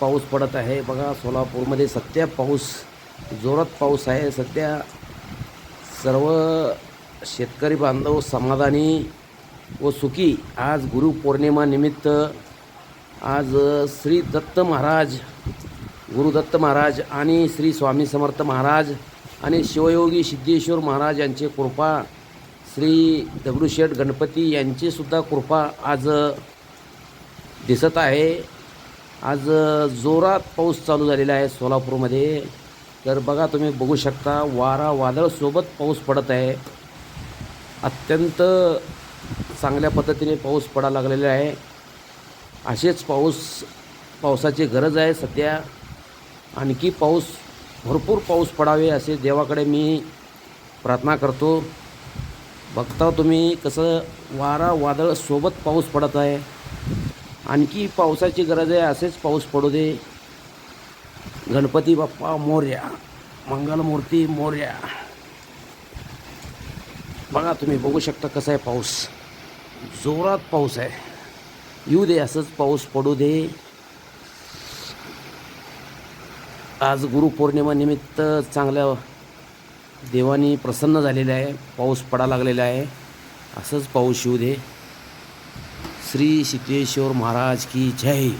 पाऊस पडत आहे. बघा सोलापूरमध्ये सध्या पाऊस जोरात पाऊस आहे. सध्या सर्व शेतकरी बांधव समाधानी व सुखी. आज गुरुपौर्णिमानिमित्त आज श्री दत्त महाराज गुरुदत्त महाराज आणि श्री स्वामी समर्थ महाराज आणि शिवयोगी सिद्धेश्वर महाराज यांचे कृपा श्री दगडूशेठ गणपती यांचीसुद्धा कृपा आज दिसत आहे. आज जोरात पाऊस चालू झालेला आहे सोलापूरमध्ये. तर बघा तुम्ही बघू शकता वारा वादळसोबत पाऊस पडत आहे. अत्यंत चांगल्या पद्धतीने पाऊस पडा लागलेला आहे. असेच पाऊस पावसाची गरज आहे सध्या. आणखी पाऊस भरपूर पाऊस पडावे असे देवाकडे मी प्रार्थना करतो. बघता तुम्ही कसं वारा वादळ सोबत पाऊस पडत आहे. आणखी पावसाची गरज आहे असेच पाऊस पडू दे. गणपती बाप्पा मोर्या. मंगलमूर्ती मोर्या. बघा तुम्ही बघू शकता कसा आहे पाऊस. जोरात पाऊस आहे. येऊ दे असंच पाऊस पडू दे. आज गुरुपौर्णिमानिमित्त चांगल्या देवानी प्रसन्न झालेलं आहे. पाऊस पडा लागलेला आहे. असंच पाऊस येऊ दे. श्री सिद्धेश्वर महाराज की जय।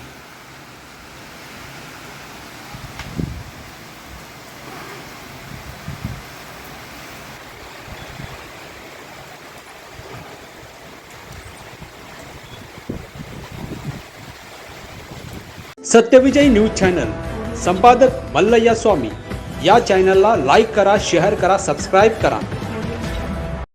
सत्यविजय न्यूज़ चॅनल, संपादक मल्लय्या स्वामी। या चॅनलला लाईक करा, शेअर करा सबस्क्राईब करा।